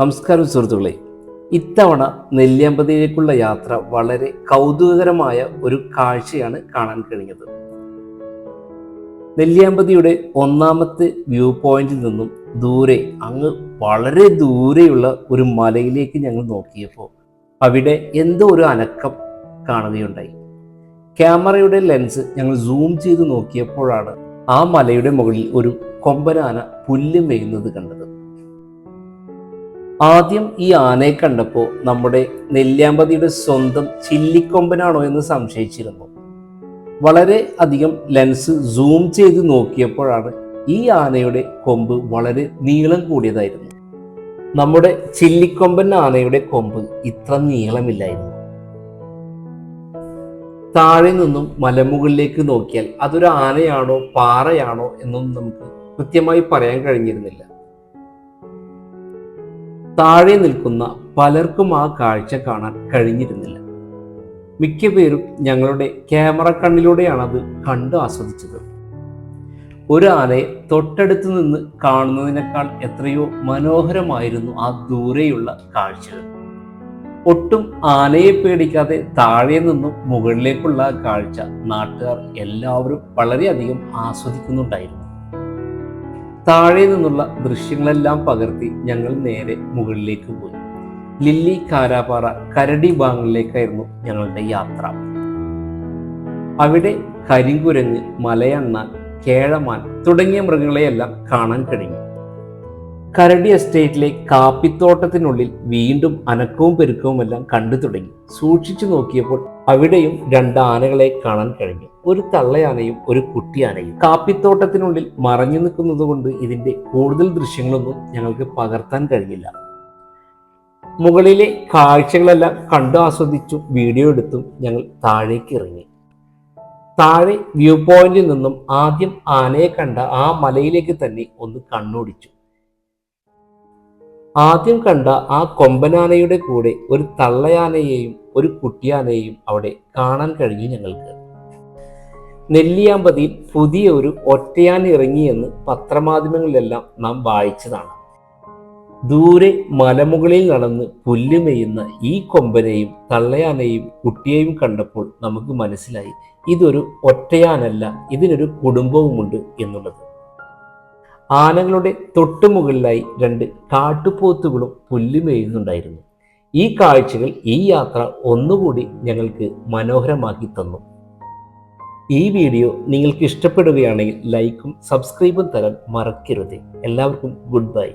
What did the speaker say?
നമസ്കാരം സുഹൃത്തുക്കളെ. ഇത്തവണ നെല്ലിയാമ്പതിയിലേക്കുള്ള യാത്ര വളരെ കൗതുകകരമായ ഒരു കാഴ്ചയാണ് കാണാൻ കഴിഞ്ഞത്. നെല്ലിയാമ്പതിയുടെ ഒന്നാമത്തെ വ്യൂ പോയിന്റിൽ നിന്നും ദൂരെ അങ്ങ് വളരെ ദൂരെയുള്ള ഒരു മലയിലേക്ക് ഞങ്ങൾ നോക്കിയപ്പോൾ അവിടെ എന്തോ ഒരു അനക്കം കാണുകയുണ്ടായി. ക്യാമറയുടെ ലെൻസ് ഞങ്ങൾ സൂം ചെയ്ത് നോക്കിയപ്പോഴാണ് ആ മലയുടെ മുകളിൽ ഒരു കൊമ്പനാന പുല്ല് മേയുന്നത് കണ്ടത്. ആദ്യം ഈ ആനയെ കണ്ടപ്പോൾ നമ്മുടെ നെല്ലിയാമ്പതിയുടെ സ്വന്തം ചില്ലിക്കൊമ്പനാണോ എന്ന് സംശയിച്ചിരുന്നു. വളരെ അധികം ലെൻസ് സൂം ചെയ്ത് നോക്കിയപ്പോഴാണ് ഈ ആനയുടെ കൊമ്പ് വളരെ നീളം കൂടിയതായിരുന്നു. നമ്മുടെ ചില്ലിക്കൊമ്പൻ ആനയുടെ കൊമ്പ് ഇത്ര നീളമില്ലായിരുന്നു. താഴെ നിന്നും മലമുകളിലേക്ക് നോക്കിയാൽ അതൊരു ആനയാണോ പാറയാണോ എന്നൊന്നും നമുക്ക് കൃത്യമായി പറയാൻ കഴിഞ്ഞിരുന്നില്ല. താഴെ നിൽക്കുന്ന പലർക്കും ആ കാഴ്ച കാണാൻ കഴിഞ്ഞിരുന്നില്ല. മിക്ക പേരും ഞങ്ങളുടെ ക്യാമറ കണ്ണിലൂടെയാണ് അത് കണ്ടു ആസ്വദിച്ചത്. ഒരു തൊട്ടടുത്ത് നിന്ന് കാണുന്നതിനേക്കാൾ എത്രയോ മനോഹരമായിരുന്നു ആ ദൂരെയുള്ള കാഴ്ചകൾ. ഒട്ടും ആനയെ പേടിക്കാതെ താഴെ നിന്നും മുകളിലേക്കുള്ള കാഴ്ച നാട്ടുകാർ എല്ലാവരും വളരെയധികം ആസ്വദിക്കുന്നുണ്ടായിരുന്നു. താഴെ നിന്നുള്ള ദൃശ്യങ്ങളെല്ലാം പകർത്തി ഞങ്ങൾ നേരെ മുകളിലേക്ക് പോയി. ലില്ലി കാരാപാറ കരടി ഭാഗങ്ങളിലേക്കായിരുന്നു ഞങ്ങളുടെ യാത്ര. അവിടെ കരിങ്കുരങ്ങ് മലയണ്ണ കേഴമാൻ തുടങ്ങിയ മൃഗങ്ങളെയെല്ലാം കാണാൻ കഴിഞ്ഞു. കരടി എസ്റ്റേറ്റിലെ കാപ്പിത്തോട്ടത്തിനുള്ളിൽ വീണ്ടും അനക്കവും പെരുക്കവുമെല്ലാം കണ്ടു തുടങ്ങി. സൂക്ഷിച്ചു നോക്കിയപ്പോൾ അവിടെയും രണ്ട് ആനകളെ കാണാൻ കഴിഞ്ഞു. ഒരു തള്ളയാനയും ഒരു കുട്ടിയാനയും. കാപ്പിത്തോട്ടത്തിനുള്ളിൽ മറഞ്ഞു നിൽക്കുന്നത് കൊണ്ട് ഇതിന്റെ കൂടുതൽ ദൃശ്യങ്ങളൊന്നും ഞങ്ങൾക്ക് പകർത്താൻ കഴിഞ്ഞില്ല. മുകളിലെ കാഴ്ചകളെല്ലാം കണ്ടു ആസ്വദിച്ചും വീഡിയോ എടുത്തും ഞങ്ങൾ താഴേക്ക് ഇറങ്ങി. താഴെ വ്യൂ പോയിന്റിൽ നിന്നും ആദ്യം ആനയെ കണ്ട ആ മലയിലേക്ക് തന്നെ ഒന്ന് കണ്ണോടിച്ചു. ആദ്യം കണ്ട ആ കൊമ്പനാനയുടെ കൂടെ ഒരു തള്ളയാനയെയും ഒരു കുട്ടിയാനയെയും അവിടെ കാണാൻ കഴിഞ്ഞു ഞങ്ങൾക്ക്. നെല്ലിയാമ്പതിയിൽ പുതിയ ഒരു ഒറ്റയാൻ ഇറങ്ങിയെന്ന് പത്രമാധ്യമങ്ങളിലെല്ലാം നാം വായിച്ചതാണ്. ദൂരെ മലമുകളിൽ നടന്ന് പുല്ലുമെയ്യുന്ന ഈ കൊമ്പനെയും തള്ളയാനയും കുട്ടിയെയും കണ്ടപ്പോൾ നമുക്ക് മനസ്സിലായി ഇതൊരു ഒറ്റയാനല്ല ഇതിനൊരു കുടുംബവുമുണ്ട് എന്നുള്ളത്. ആനകളുടെ തൊട്ടുമുകളിലായി രണ്ട് കാട്ടുപോത്തുകളും പുല്ല് മേയുന്നുണ്ടായിരുന്നു ഈ കാഴ്ചകൾ ഈ യാത്ര ഒന്നുകൂടി ഞങ്ങൾക്ക് മനോഹരമാക്കി തന്നു. ഈ വീഡിയോ നിങ്ങൾക്ക് ഇഷ്ടപ്പെടുകയാണെങ്കിൽ ലൈക്കും സബ്സ്ക്രൈബും തരാൻ മറക്കരുത്. എല്ലാവർക്കും ഗുഡ് ബൈ.